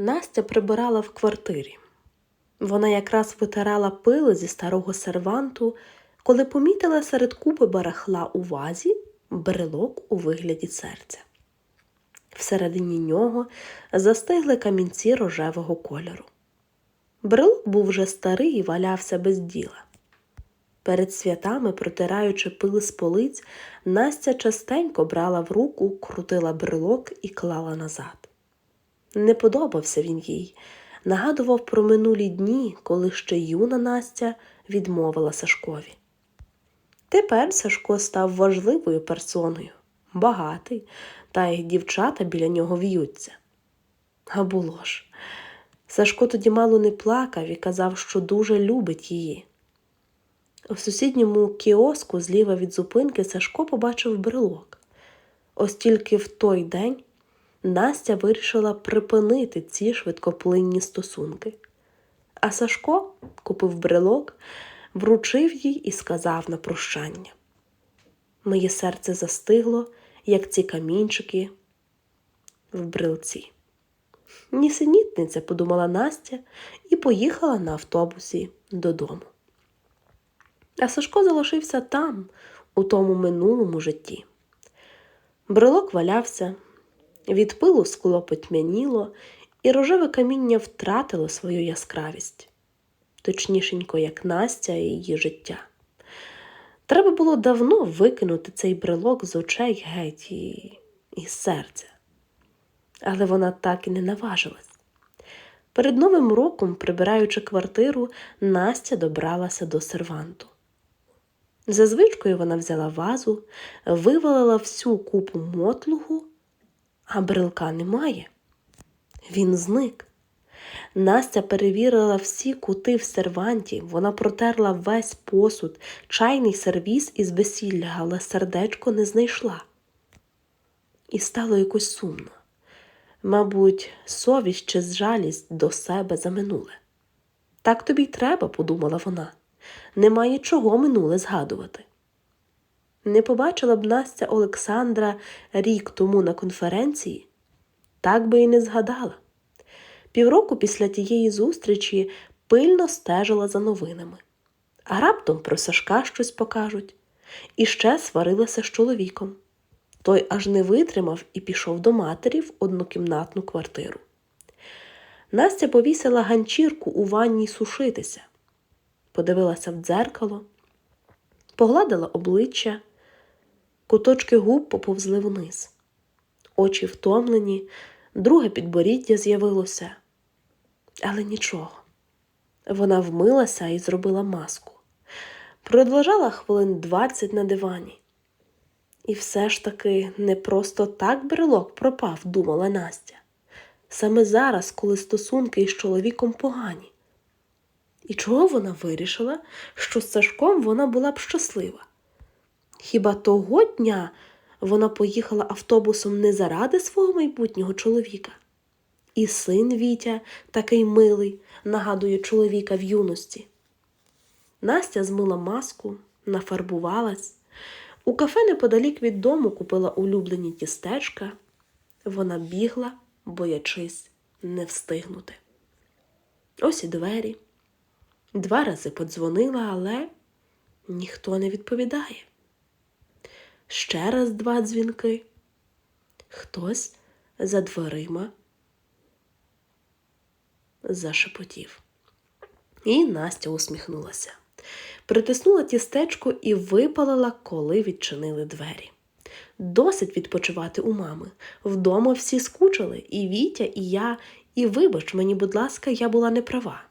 Настя прибирала в квартирі. Вона якраз витирала пили зі старого серванту, коли помітила серед купи барахла у вазі брелок у вигляді серця. Всередині нього застигли камінці рожевого кольору. Брелок був вже старий і валявся без діла. Перед святами, протираючи пил з полиць, Настя частенько брала в руку, крутила брелок і клала назад. Не подобався він їй, нагадував про минулі дні, коли ще юна Настя відмовила Сашкові. Тепер Сашко став важливою персоною, багатий, та й дівчата біля нього в'ються. А було ж. Сашко тоді мало не плакав і казав, що дуже любить її. У сусідньому кіоску зліва від зупинки Сашко побачив брелок. Ось тільки в той день Настя вирішила припинити ці швидкоплинні стосунки. А Сашко купив брелок, вручив їй і сказав на прощання. Моє серце застигло, як ці камінчики в брелці. Нісенітниця, подумала Настя і поїхала на автобусі додому. А Сашко залишився там, у тому минулому житті. Брелок валявся, від пилу скло потьмяніло, і рожеве каміння втратило свою яскравість, точнішенько, як Настя і її життя. Треба було давно викинути цей брелок з очей геть і, і серця. Але вона так і не наважилась. Перед Новим роком, прибираючи квартиру, Настя добралася до серванту. За звичкою вона взяла вазу, вивалила всю купу мотлугу, а брелка немає. Він зник. Настя перевірила всі кути в серванті, вона протерла весь посуд, чайний сервіз із весілля, але сердечко не знайшла. І стало якось сумно. Мабуть, совість чи жалість до себе за минуле. Так тобі й треба, подумала вона. Немає чого минуле згадувати. Не побачила б Настя Олександра рік тому на конференції, так би і не згадала. Півроку після тієї зустрічі пильно стежила за новинами, а раптом про Сашка щось покажуть, і ще сварилася з чоловіком. Той аж не витримав і пішов до матері в однокімнатну квартиру. Настя повісила ганчірку у ванній сушитися, подивилася в дзеркало, погладила обличчя, куточки губ поповзли вниз, очі втомлені, друге підборіддя з'явилося. Але нічого. Вона вмилася і зробила маску, продовжала хвилин двадцять на дивані. І все ж таки не просто так брелок пропав, думала Настя. Саме зараз, коли стосунки із чоловіком погані. І чого вона вирішила, що з Сашком вона була б щаслива? Хіба того дня вона поїхала автобусом не заради свого майбутнього чоловіка? І син Вітя, такий милий, нагадує чоловіка в юності. Настя змила маску, нафарбувалась. У кафе неподалік від дому купила улюблені тістечка. Вона бігла, боячись не встигнути. Ось і двері. Два рази подзвонила, але ніхто не відповідає. Ще раз два дзвінки. Хтось за дверима зашепотів. І Настя усміхнулася притиснула тістечко і випалила, коли відчинили двері. Досить відпочивати у мами. Вдома всі скучили, і Вітя, і я, і вибач мені, будь ласка, я була неправа.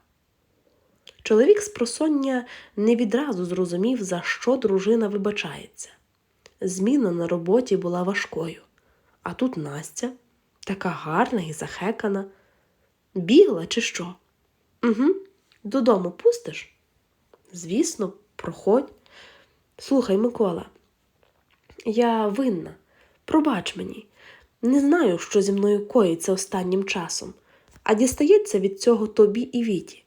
Чоловік з просоння не відразу зрозумів, за що дружина вибачається. Зміна на роботі була важкою, а тут Настя, така гарна і захекана. Бігла, чи що? Угу, додому пустиш? Звісно, проходь. Слухай, Микола, я винна. Пробач мені, не знаю, що зі мною коїться останнім часом, а дістається від цього тобі і Віті.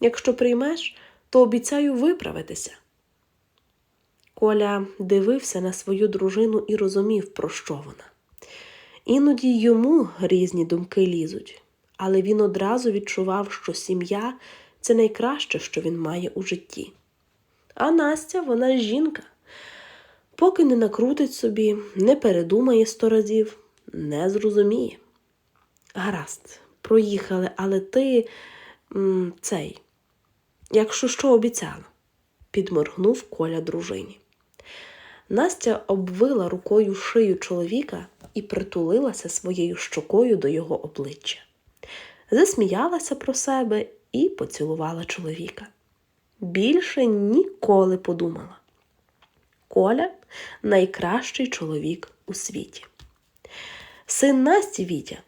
Якщо приймеш, то обіцяю виправитися. Коля дивився на свою дружину і розумів, про що вона. Іноді йому різні думки лізуть, але він одразу відчував, що сім'я це найкраще, що він має у житті. А Настя, вона жінка. Поки не накрутить собі, не передумає сто разів, не зрозуміє. Гаразд, проїхали, але ти цей, якщо що обіцяла, підморгнув Коля дружині. Настя обвила рукою шию чоловіка і притулилася своєю щокою до його обличчя. Засміялася про себе і поцілувала чоловіка. Більше ніколи подумала. Коля найкращий чоловік у світі. Син Насті Вітя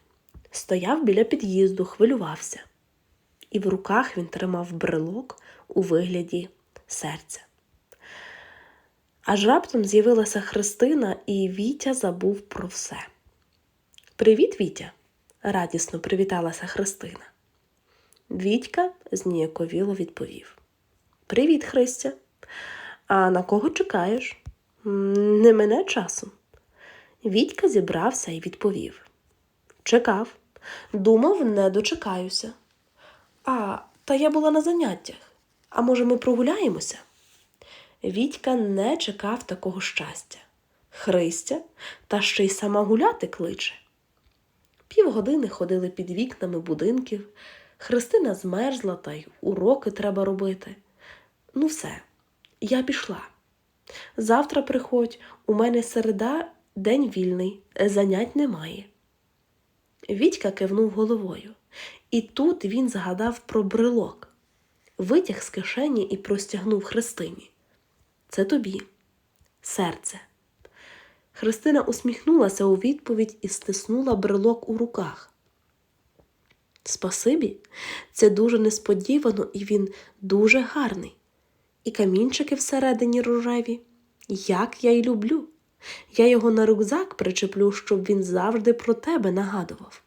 стояв біля під'їзду, хвилювався, і в руках він тримав брелок у вигляді серця. Аж раптом з'явилася Христина, і Вітя забув про все. Привіт, Вітя! радісно привіталася Христина. Вітька зніяковіло відповів: Привіт, Христя. А на кого чекаєш? Не мене часом. Вітька зібрався і відповів: Чекав, думав, не дочекаюся. А, та я була на заняттях. А може, ми прогуляємося? Вітька не чекав такого щастя. Христя, та ще й сама гуляти кличе. Півгодини ходили під вікнами будинків. Христина змерзла та й уроки треба робити. Ну, все, я пішла. Завтра приходь, у мене середа, день вільний, занять немає. Вітька кивнув головою, і тут він згадав про брелок, витяг з кишені і простягнув Христині. Це тобі, серце. Христина усміхнулася у відповідь і стиснула брелок у руках. Спасибі, це дуже несподівано і він дуже гарний. І камінчики всередині рожеві. Як я й люблю. Я його на рюкзак причеплю, щоб він завжди про тебе нагадував.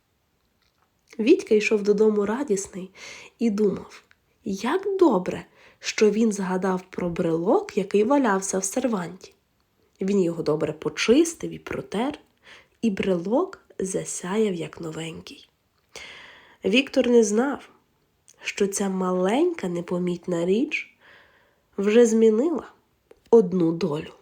Вітька йшов додому радісний і думав, як добре, що він згадав про брелок, який валявся в серванті. Він його добре почистив і протер, і брелок засяяв, як новенький. Віктор не знав, що ця маленька непомітна річ вже змінила одну долю.